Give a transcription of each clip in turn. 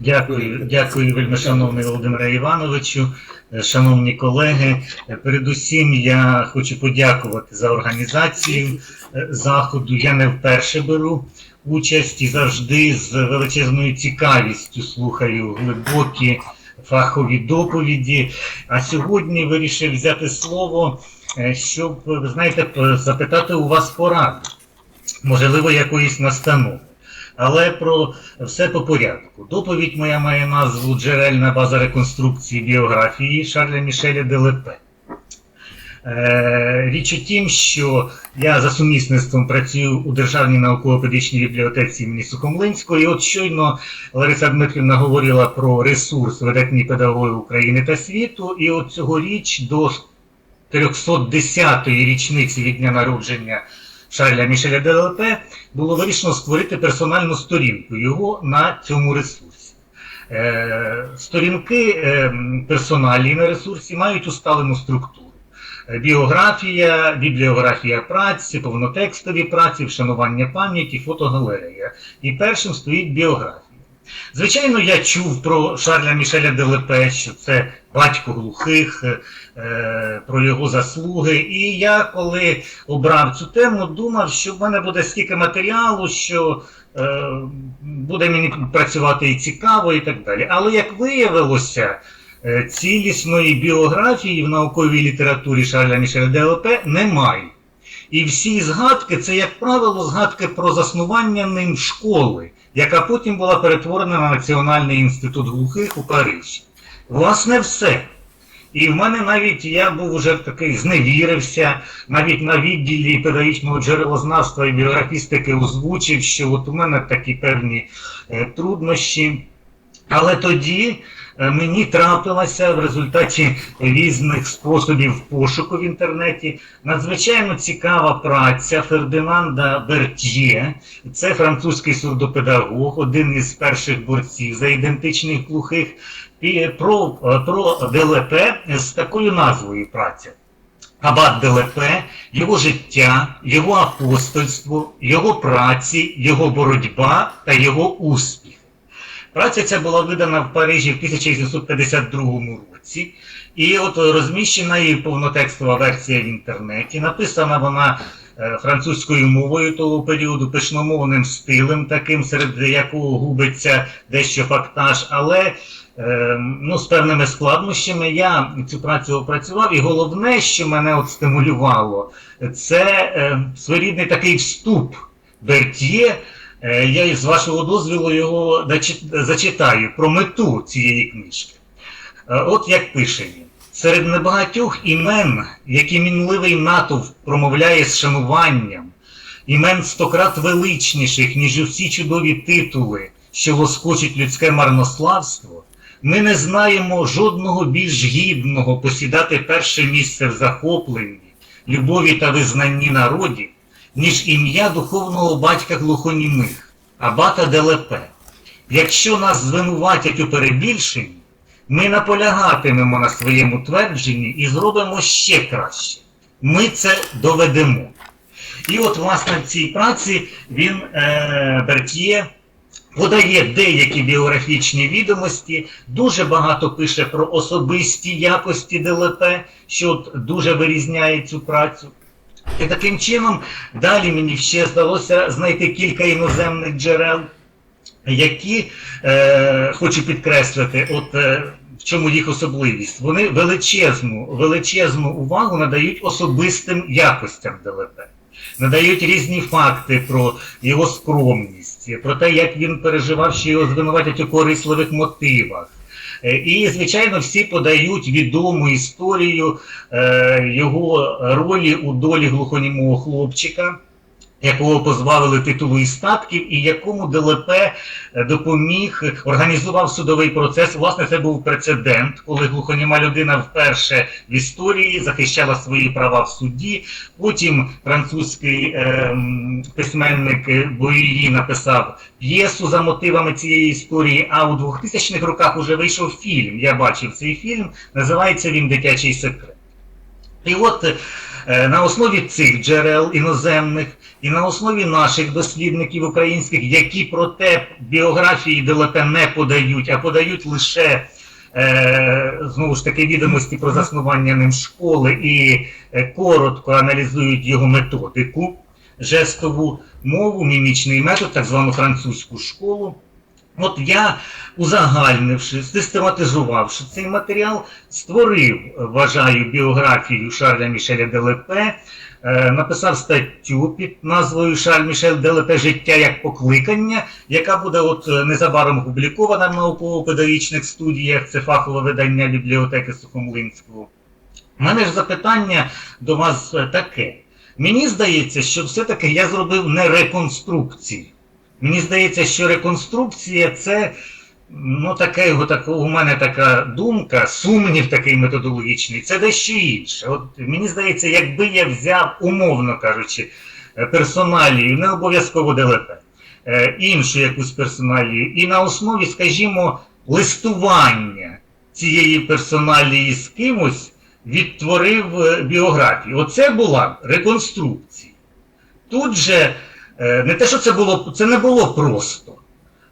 Дякую, дякую, вельмишановний Володимире Івановичу, Е, шановні колеги. Е, Передусім, я хочу подякувати за організацію е, заходу. Я не вперше беру участь і завжди з величезною цікавістю слухаю глибокі фахові доповіді. А сьогодні вирішив взяти слово, щоб, ви знаєте, запитати у вас поради, можливо, якоїсь настанови. Але про все по порядку. Доповідь моя має назву Джерельна база реконструкції біографії Шарля Мішеля Делепе. Е, Річ у тім, що я за сумісництвом працюю у Державній науково-педагогічній бібліотеці імені Сухомлинського, і от щойно Лариса Дмитрівна говорила про ресурс видатні педагоги України та світу, і от цьогоріч до 310-ї річниці від дня народження Шарля Мішеля Делепе було вирішено створити персональну сторінку його на цьому ресурсі. Е, Сторінки е, м, персональні на ресурсі мають усталену структуру. Е, Біографія, бібліографія праці, повнотекстові праці, вшанування пам'яті, фотогалерея. І першим стоїть біографія. Звичайно, я чув про Шарля Мішеля Делепе, що це батько глухих, е, про його заслуги. І я, коли обрав цю тему, думав, що в мене буде стільки матеріалу, що е, буде мені працювати і цікаво, і так далі. Але як виявилося, е, цілісної біографії в науковій літературі Шарля Мішеля Делепе немає. І всі згадки це, як правило, згадки про заснування ним школи, яка потім була перетворена на Національний інститут глухих у Парижі. Власне, все. І в мене навіть я був уже такий зневірився, навіть на відділі педагогічного джерелознавства і біографістики озвучив, що от у мене такі певні е, труднощі. Але тоді е, мені трапилася в результаті різних способів пошуку в інтернеті надзвичайно цікава праця Фердинанда Бертьє. Це французький сурдопедагог, один із перших борців за ідентичних глухих, і про, про ДЛП з такою назвою праця. Абат Делепе, його життя, його апостольство, його праці, його боротьба та його успіх. Праця ця була видана в Парижі в 1852 році, і от розміщена її повнотекстова версія в інтернеті. Написана вона французькою мовою того періоду, пишномовним стилем, таким, серед якого губиться дещо фактаж, але е, ну, з певними складнощами я цю працю опрацював, і головне, що мене от стимулювало, це е, своєрідний такий вступ Бертьє. Е, Я із вашого дозволу його зачитаю про мету цієї книжки. Е, От як пише він. Серед небагатьох імен, які мінливий натовп промовляє з шануванням, імен стократ величніших, ніж усі чудові титули, що лоскочить людське марнославство, ми не знаємо жодного більш гідного посідати перше місце в захопленні, любові та визнанні народів, ніж ім'я духовного батька глухонімих, Абата Делепе. Якщо нас звинуватять у перебільшенні, ми наполягатимемо на своєму твердженні і зробимо ще краще. Ми це доведемо. І от, власне, в цій праці він е, Бертьє подає деякі біографічні відомості, дуже багато пише про особисті якості ДЛП, що дуже вирізняє цю працю. І таким чином далі мені ще здалося знайти кілька іноземних джерел, які е, хочу підкреслити, от е, в чому їх особливість. Вони величезну, величезну увагу надають особистим якостям ДЛП, надають різні факти про його скромність, про те, як він переживав, що його звинуватять у корисливих мотивах. Е, І, звичайно, всі подають відому історію е, його ролі у долі глухонімого хлопчика, якого позбавили титулу і статків, і якому ДЛП е, допоміг, організував судовий процес. Власне, це був прецедент, коли глухоніма людина вперше в історії захищала свої права в суді. Потім французький ем, письменник Боїї написав п'єсу за мотивами цієї історії. А у 2000-х роках уже вийшов фільм. Я бачив цей фільм. Називається він Дитячий секрет. І от Е, На основі цих джерел іноземних і на основі наших дослідників українських, які проте біографії ДЛП не подають, а подають лише е, знову ж таки відомості про заснування ним школи і е, коротко аналізують його методику, жестову мову, мімічний метод, так звану французьку школу. От я, узагальнивши, систематизувавши цей матеріал, створив, вважаю, біографію Шарля Мішеля Делепе, е, написав статтю під назвою Шарль Мішель Делепе Життя як покликання, яка буде от е, незабаром опублікована в науково-педагогічних студіях. Це фахове видання бібліотеки Сухомлинського. У мене ж запитання до вас е, таке. Мені здається, що все-таки я зробив не реконструкцію. Мені здається, що реконструкція це ну, таке, так, у мене така думка, сумнів такий методологічний, це дещо інше. От мені здається, якби я взяв, умовно кажучи, е, персоналію, не обов'язково ДЛП, е, іншу якусь персоналію, і на основі, скажімо, листування цієї персоналії з кимось відтворив е, біографію. Оце була реконструкція. Тут же не те, що це було, це не було просто.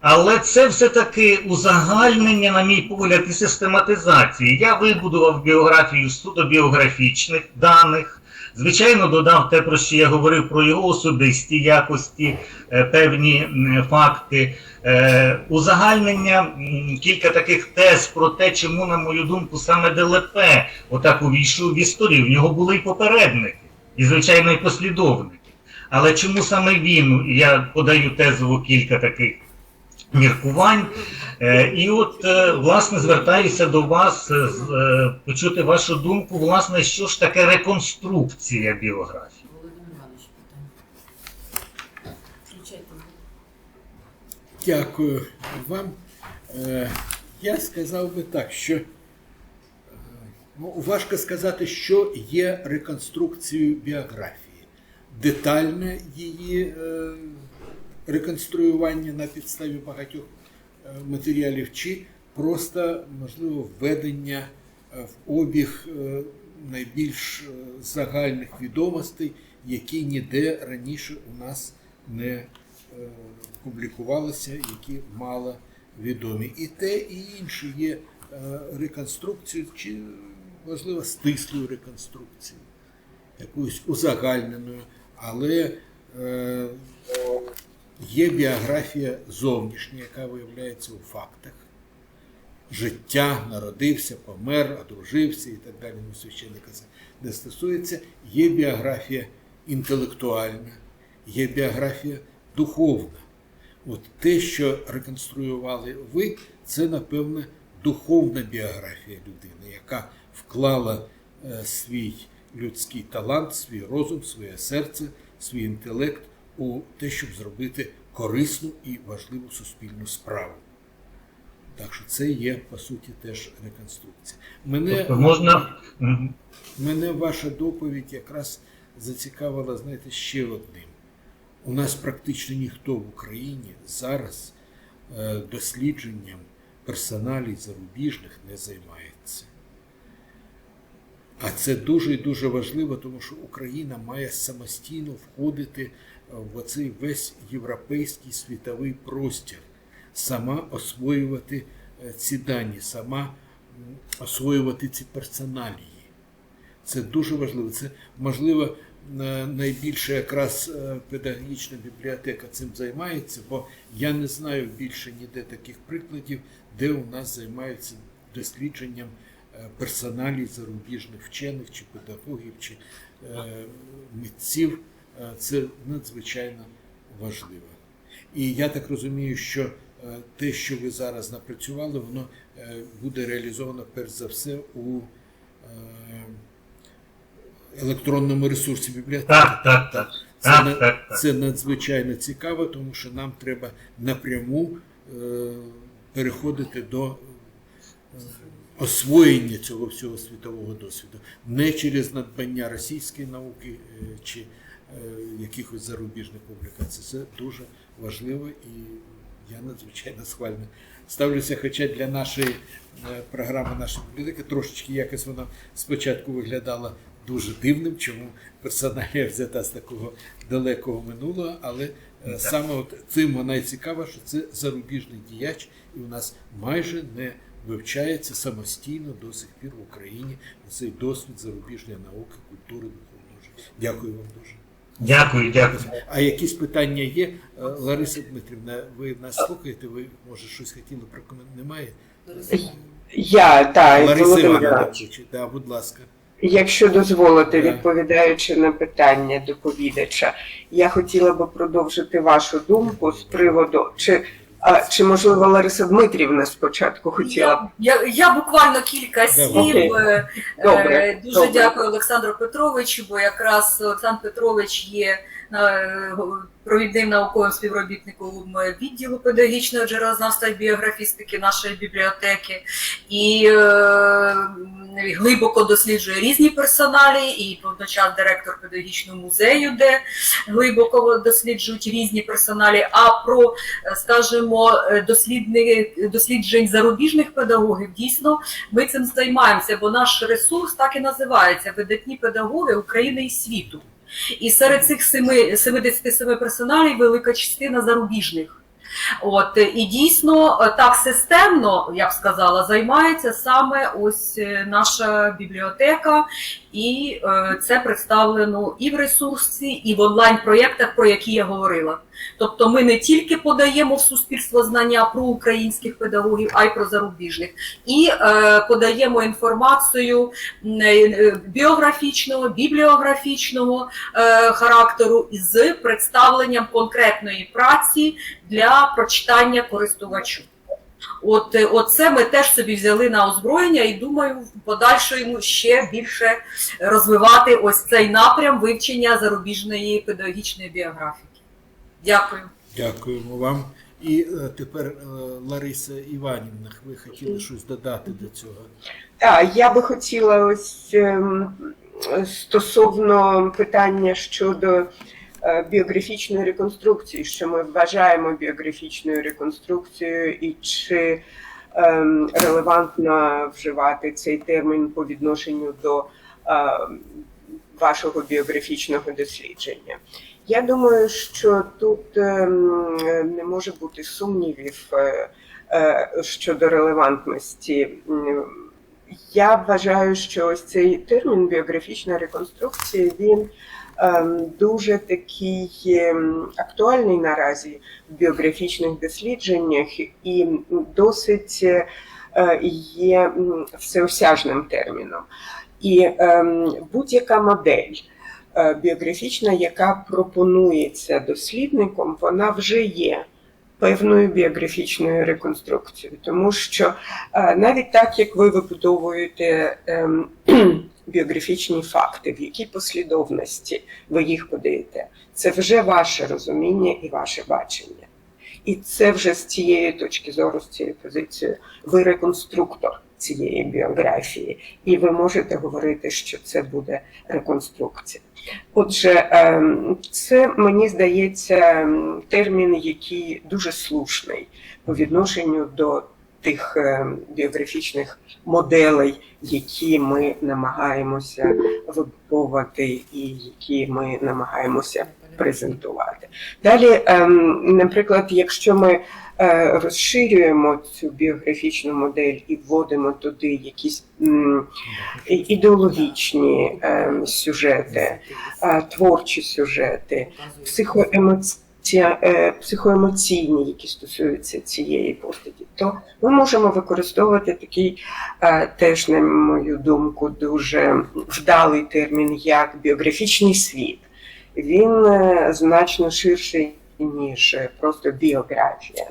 Але це все-таки узагальнення, на мій погляд, і систематизації. Я вибудував біографію з суто біографічних даних. Звичайно, додав те, про що я говорив, про його особисті якості, е, певні факти. Е, Узагальнення кілька таких тез про те, чому, на мою думку, саме ДЛП отак увійшов в історію. В нього були й попередники, і, звичайно, і послідовники. Але чому саме він? Я подаю тезово кілька таких міркувань. Е, І от, е, власне, звертаюся до вас е, почути вашу думку, власне, що ж таке реконструкція біографії. Володимир Іванович Дякую вам. Е, Я сказав би так, що ну, важко сказати, що є реконструкцією біографії. Детальне її е, реконструювання на підставі багатьох е, матеріалів, чи просто, можливо, введення е, в обіг найбільш загальних відомостей, які ніде раніше у нас не публікувалися, які мало відомі. І те, і інше є реконструкцією, чи, можливо, стислою реконструкцією, якоюсь узагальненою, але е, є біографія зовнішня, яка виявляється у фактах. Життя, народився, помер, одружився і так далі, ну, священника це не стосується. Є біографія інтелектуальна, є біографія духовна. От те, що реконструювали ви, це, напевне, духовна біографія людини, яка вклала е, свій людський талант, свій розум, своє серце, свій інтелект у те, щоб зробити корисну і важливу суспільну справу. Так що це є, по суті, теж реконструкція. Мене, Тобто можна. Мене ваша доповідь якраз зацікавила, знаєте, ще одним. У нас практично ніхто в Україні зараз е, дослідженням персоналій зарубіжних не займається. А це дуже і дуже важливо, тому що Україна має самостійно входити е, в оцей весь європейський світовий простір, сама освоювати е, ці дані, сама освоювати ці персоналії. Це дуже важливо. Це можливо найбільше якраз е, педагогічна бібліотека цим займається, бо я не знаю більше ніде таких прикладів, де у нас займаються дослідженням е, персоналій зарубіжних вчених чи педагогів, чи е, митців. Е, Це надзвичайно важливо. І я так розумію, що те, що ви зараз напрацювали, воно буде реалізовано перш за все у електронному ресурсі бібліотеки. Так, так, так. Це, Так, на- так, так. це надзвичайно цікаво, тому що нам треба напряму е, переходити до освоєння цього всього світового досвіду, не через надбання російської науки е, чи е, якихось зарубіжних публікацій. Це дуже важливо і я надзвичайно схвально ставлюся, хоча для нашої е, програми, нашої бібліотеки трошечки якось вона спочатку виглядала дуже дивним, чому персоналія взята з такого далекого минулого, але Так. саме от цим вона і цікава, що це зарубіжний діяч, і у нас майже не вивчається самостійно до сих пір в Україні цей досвід зарубіжної науки, культури, духовного життя. Дякую вам дуже. Дякую, дякую. А якісь питання є? Е, Лариса Дмитрівна, ви нас слухаєте? Ви може щось хотіли прокоментувати? Немає? Я, так, Лариса Івановна Да, будь ласка. Якщо дозволите, відповідаючи на питання доповідача, я хотіла би продовжити вашу думку з приводу, чи, а, чи можливо Лариса Дмитрівна спочатку хотіла. Я, я, я буквально кілька слів. Е, Добре, е, Дуже добре. дякую Олександру Петровичу, бо якраз Олександр Петрович є провідним науковим співробітником відділу педагогічного джерелознавства і біографістики нашої бібліотеки і е, глибоко досліджує різні персоналі, і водночас директор педагогічного музею, де глибоко досліджують різні персоналі. А про е, скажімо, е, досліджень зарубіжних педагогів дійсно ми цим займаємося, бо наш ресурс так і називається видатні педагоги України і світу. І серед цих семи- 77 персоналів велика частина зарубіжних. От і дійсно е, так системно, я б сказала, займається саме ось е, наша бібліотека, і е, це представлено і в ресурсі, і в онлайн-проєктах, про які я говорила. Тобто ми не тільки подаємо в суспільство знання про українських педагогів, а й про зарубіжних, і е, подаємо інформацію біографічного, бібліографічного е, характеру з представленням конкретної праці для прочитання користувачу. От, е, оце ми теж собі взяли на озброєння і думаю, в подальшому ще більше розвивати ось цей напрям вивчення зарубіжної педагогічної біографії. Дякую. Дякуємо вам. І е, тепер е, Лариса Іванівна, ви хотіли щось додати до цього? Так, я би хотіла ось ем, стосовно питання щодо біографічної реконструкції, що ми вважаємо біографічною реконструкцією, і чи ем, релевантно вживати цей термін по відношенню до ем, вашого біографічного дослідження. Я думаю, що тут ем, не може бути сумнівів е, е, щодо релевантності. Я вважаю, що ось цей термін біографічна реконструкція він дуже такий ем, актуальний наразі в біографічних дослідженнях і досить е, є всеосяжним терміном. І ем, будь-яка модель е, біографічна, яка пропонується дослідником, вона вже є певною біографічною реконструкцією, тому що е, навіть так, як ви вибудовуєте ем, біографічні факти, в якій послідовності ви їх подаєте, це вже ваше розуміння і ваше бачення. І це вже з цієї точки зору, з цієї позиції, ви реконструктор цієї біографії, і ви можете говорити, що це буде реконструкція. Отже, ем, це мені здається ем, термін, який дуже слушний по відношенню до тих ем, біографічних моделей, які ми намагаємося вибудовувати і які ми намагаємося презентувати. Далі, ем, наприклад, якщо ми е, розширюємо цю біографічну модель і вводимо туди якісь ідеологічні ем, сюжети, е, творчі сюжети, психоемоці... е, психоемоційні, які стосуються цієї постаті, то ми можемо використовувати такий е, теж, на мою думку, дуже вдалий термін як біографічний світ. Він е, значно ширший. Ніж е, просто біографія,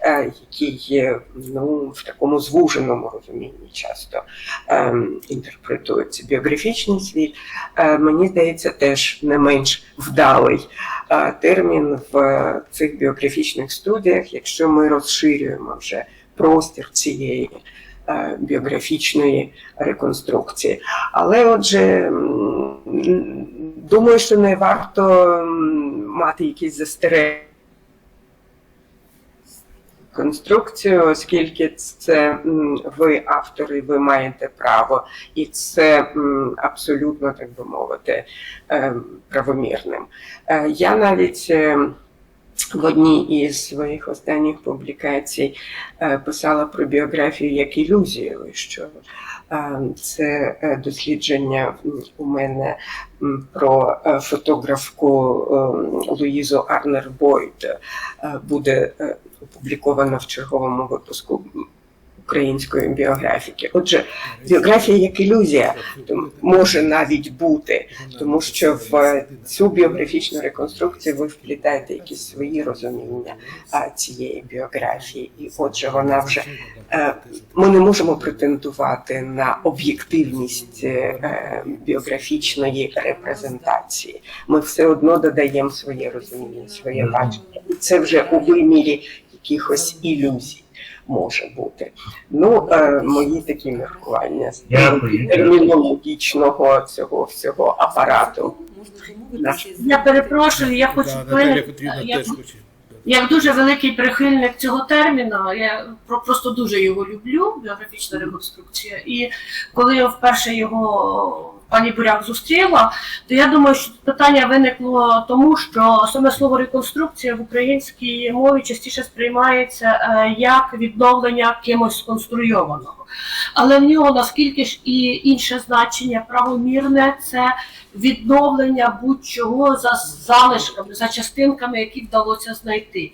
е, який є ну, в такому звуженому розумінні часто ем, інтерпретується біографічний світ, е, мені здається, теж не менш вдалий е, термін в цих біографічних студіях, якщо ми розширюємо вже простір цієї е, біографічної реконструкції. Але отже, думаю, що не варто мати якісь застереження. конструкцію, оскільки це ви автори, ви маєте право, і це абсолютно, так би мовити, е, правомірним. Е, Я навіть е, в одній із своїх останніх публікацій е, писала про біографію як ілюзію, що це е, дослідження у мене про е, фотографку е, Луїзу Арнер Бойд е, буде опубліковано в черговому випуску української біографіки. Отже, біографія як ілюзія може навіть бути, тому що в цю біографічну реконструкцію ви вплітаєте якісь свої розуміння цієї біографії, і отже, вона вже е, ми не можемо претендувати на об'єктивність е, е, біографічної репрезентації. Ми все одно додаємо своє розуміння, своє бачення. Це вже у вимірі якихось ілюзій може бути. Ну, е, мої такі міркування з термінологічного цього всього апарату. Я перепрошую, я хочу я- як дуже великий прихильник цього терміну, я про- просто дуже його люблю, біографічна реконструкція. І коли я вперше його пані Буряк зустріла, то я думаю, що питання виникло тому, що саме слово реконструкція в українській мові частіше сприймається е, як відновлення кимось сконструйованого. Але в нього наскільки ж і інше значення правомірне це відновлення будь-чого за залишками, за частинками, які вдалося знайти.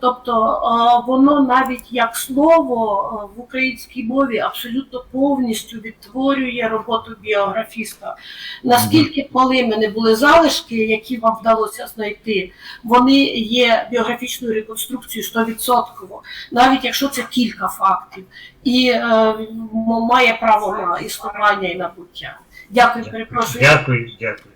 Тобто е, воно навіть як слово е, в українській мові абсолютно повністю відтворює роботу біографіста. Наскільки коли мене були залишки, які вам вдалося знайти, вони є біографічною реконструкцією 100%, навіть якщо це кілька фактів, і е, має право на існування і на буття. Дякую, перепрошую. Дякую, дякую.